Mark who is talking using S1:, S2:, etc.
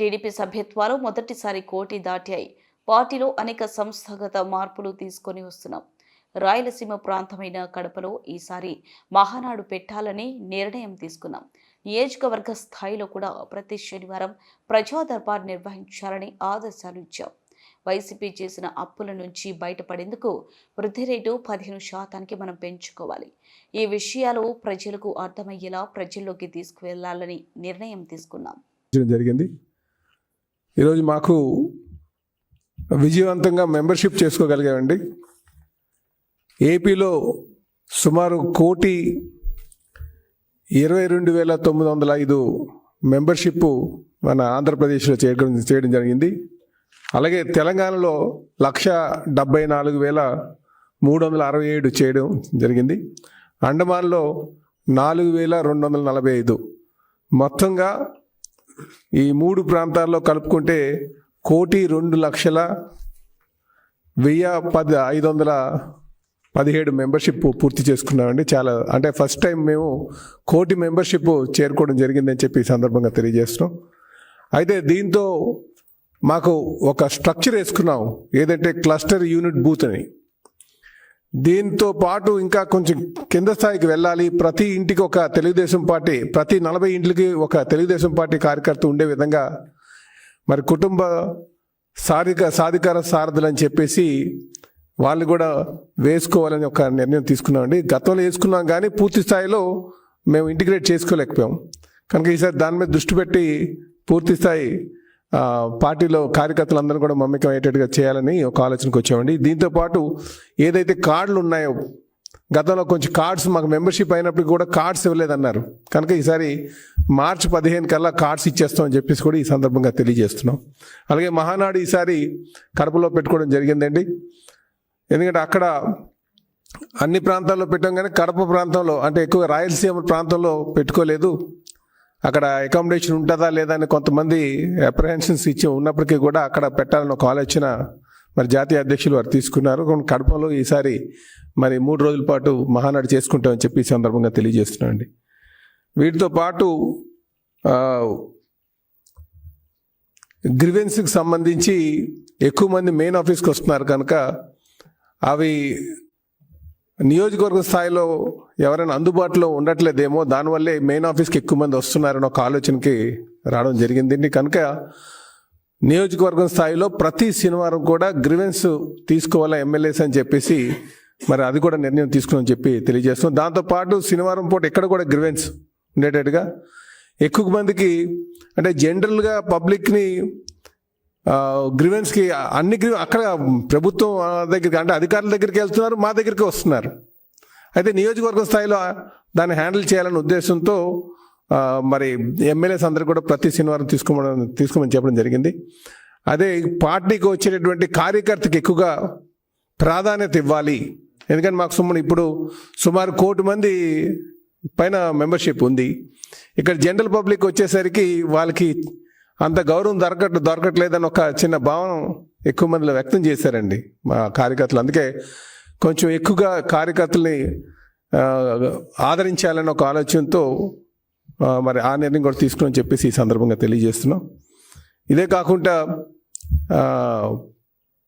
S1: TDP సభ్యత్వాలు మొదటిసారి కోటి దాటాయి. పార్టీలో అనేక సంస్థాగత మార్పులు తీసుకొని వస్తున్నాం. రాయలసీమ ప్రాంతమైన కడపలో ఈసారి మహానాడు పెట్టాలని నిర్ణయం తీసుకున్నాం. నియోజకవర్గ స్థాయిలో కూడా ప్రతి శనివారం ప్రజాదర్బార్ నిర్వహించాలని ఆదేశాలు ఇచ్చాం. వైసీపీ చేసిన అప్పుల నుంచి బయటపడేందుకు వృద్ధి రేటు పదిహేను శాతానికి మనం పెంచుకోవాలి. ఈ విషయాలు ప్రజలకు అర్థమయ్యేలా ప్రజల్లోకి తీసుకువెళ్ళాలని నిర్ణయం తీసుకున్నాం.
S2: జరిగింది. ఈరోజు మాకు విజయవంతంగా మెంబర్షిప్ చేసుకోగలిగామండి. ఏపీలో సుమారు కోటి ఇరవై రెండు వేల తొమ్మిది వందల ఐదు మెంబర్షిప్ మన ఆంధ్రప్రదేశ్లో చేయడం చేయడం జరిగింది. అలాగే తెలంగాణలో లక్ష డెబ్బై నాలుగు వేల మూడు వందల అరవై ఏడు చేయడం జరిగింది. అండమాన్లో నాలుగు వేల రెండు వందల నలభై ఐదు. మొత్తంగా ఈ మూడు ప్రాంతాల్లో కలుపుకుంటే కోటి రెండు లక్షల వెయ్యి పది ఐదు వందల పదిహేడు మెంబర్షిప్ పూర్తి చేసుకున్నామండి. చాలా అంటే ఫస్ట్ టైం మేము కోటి మెంబర్షిప్ చేరుకోవడం జరిగిందని చెప్పి ఈ సందర్భంగా తెలియజేస్తున్నాం. అయితే దీంతో మాకు ఒక స్ట్రక్చర్ వేసుకున్నాం. ఏదంటే క్లస్టర్ యూనిట్ బూత్ అని. దీంతో పాటు ఇంకా కొంచెం కింద స్థాయికి వెళ్ళాలి. ప్రతి ఇంటికి ఒక తెలుగుదేశం పార్టీ ప్రతి నలభై ఇంటికి ఒక తెలుగుదేశం పార్టీ కార్యకర్త ఉండే విధంగా మరి కుటుంబ సాధిక సాధికార సారథులు అని చెప్పేసి వాళ్ళు కూడా వేసుకోవాలని ఒక నిర్ణయం తీసుకున్నామండి. గతంలో వేసుకున్నాం కానీ పూర్తి స్థాయిలో మేము ఇంటిగ్రేట్ చేసుకోలేకపోయాం. కనుక ఈసారి దాని మీద దృష్టి పెట్టి పూర్తి స్థాయి పార్టీలో కార్యకర్తలందరూ కూడా మమ్మకం అయ్యేటట్టుగా చేయాలని ఒక ఆలోచనకు వచ్చామండి. దీంతో పాటు ఏదైతే కార్డులు ఉన్నాయో గతంలో కొంచెం కార్డ్స్ మాకు మెంబర్షిప్ అయినప్పటికీ కూడా కార్డ్స్ ఇవ్వలేదన్నారు. కనుక ఈసారి మార్చి పదిహేను కల్లా కార్డ్స్ ఇచ్చేస్తామని చెప్పేసి కూడా ఈ సందర్భంగా తెలియజేస్తున్నాం. అలాగే మహానాడు ఈసారి కడపలో పెట్టుకోవడం జరిగిందండి. ఎందుకంటే అక్కడ అన్ని ప్రాంతాల్లో పెట్టాం కానీ కడప ప్రాంతంలో అంటే ఎక్కువ రాయలసీమ ప్రాంతంలో పెట్టుకోలేదు. అక్కడ అకామిడేషన్ ఉంటుందా లేదా అని కొంతమంది అప్రహెన్షన్స్ ఇచ్చి ఉన్నప్పటికీ కూడా అక్కడ పెట్టాలని ఒక ఆలోచన మరి జాతీయ అధ్యక్షులు వారు తీసుకున్నారు. కడపలో ఈసారి మరి మూడు రోజుల పాటు మహానాడు చేసుకుంటామని చెప్పి సందర్భంగా తెలియజేస్తున్నానండి వీటితో పాటు గ్రివెన్స్కి సంబంధించి ఎక్కువ మంది మెయిన్ ఆఫీస్కి వస్తున్నారు కనుక అవి నియోజకవర్గ స్థాయిలో ఎవరైనా అందుబాటులో ఉండట్లేదేమో దానివల్లే మెయిన్ ఆఫీస్కి ఎక్కువ మంది వస్తున్నారని ఒక ఆలోచనకి రావడం జరిగింది. కనుక నియోజకవర్గం స్థాయిలో ప్రతి శనివారం కూడా గ్రివెన్స్ తీసుకోవాలా ఎమ్మెల్యేస్ అని చెప్పేసి మరి అది కూడా నిర్ణయం తీసుకుని చెప్పి తెలియజేస్తున్నాం. దాంతోపాటు శనివారం పూట ఎక్కడ కూడా గ్రివెన్స్ ఉండేటట్టుగా ఎక్కువ మందికి అంటే జనరల్గా పబ్లిక్ని గ్రివెన్స్కి అన్ని గ్రీ అక్కడ ప్రభుత్వం దగ్గరికి అంటే అధికారుల దగ్గరికి వెళ్తున్నారు మా దగ్గరికి వస్తున్నారు. అయితే నియోజకవర్గం స్థాయిలో దాన్ని హ్యాండిల్ చేయాలనే ఉద్దేశంతో మరి ఎమ్మెల్యేస్ అందరూ కూడా ప్రతి శనివారం తీసుకోమని తీసుకోమని చెప్పడం జరిగింది. అదే పార్టీకి వచ్చేటటువంటి కార్యకర్తకి ఎక్కువగా ప్రాధాన్యత ఇవ్వాలి. ఎందుకంటే మాకు సుమ్మని ఇప్పుడు సుమారు కోటి మంది పైన మెంబర్షిప్ ఉంది. ఇక్కడ జనరల్ పబ్లిక్ వచ్చేసరికి వాళ్ళకి అంత గౌరవం దొరకట్ దొరకట్లేదని ఒక చిన్న భావన ఎక్కువ మందిలో వ్యక్తం చేశారండి మా కార్యకర్తలు. అందుకే కొంచెం ఎక్కువగా కార్యకర్తల్ని ఆదరించాలని ఒక ఆలోచనతో మరి ఆ నిర్ణయం కూడా తీసుకుని చెప్పేసి ఈ సందర్భంగా తెలియజేస్తున్నాం. ఇదే కాకుండా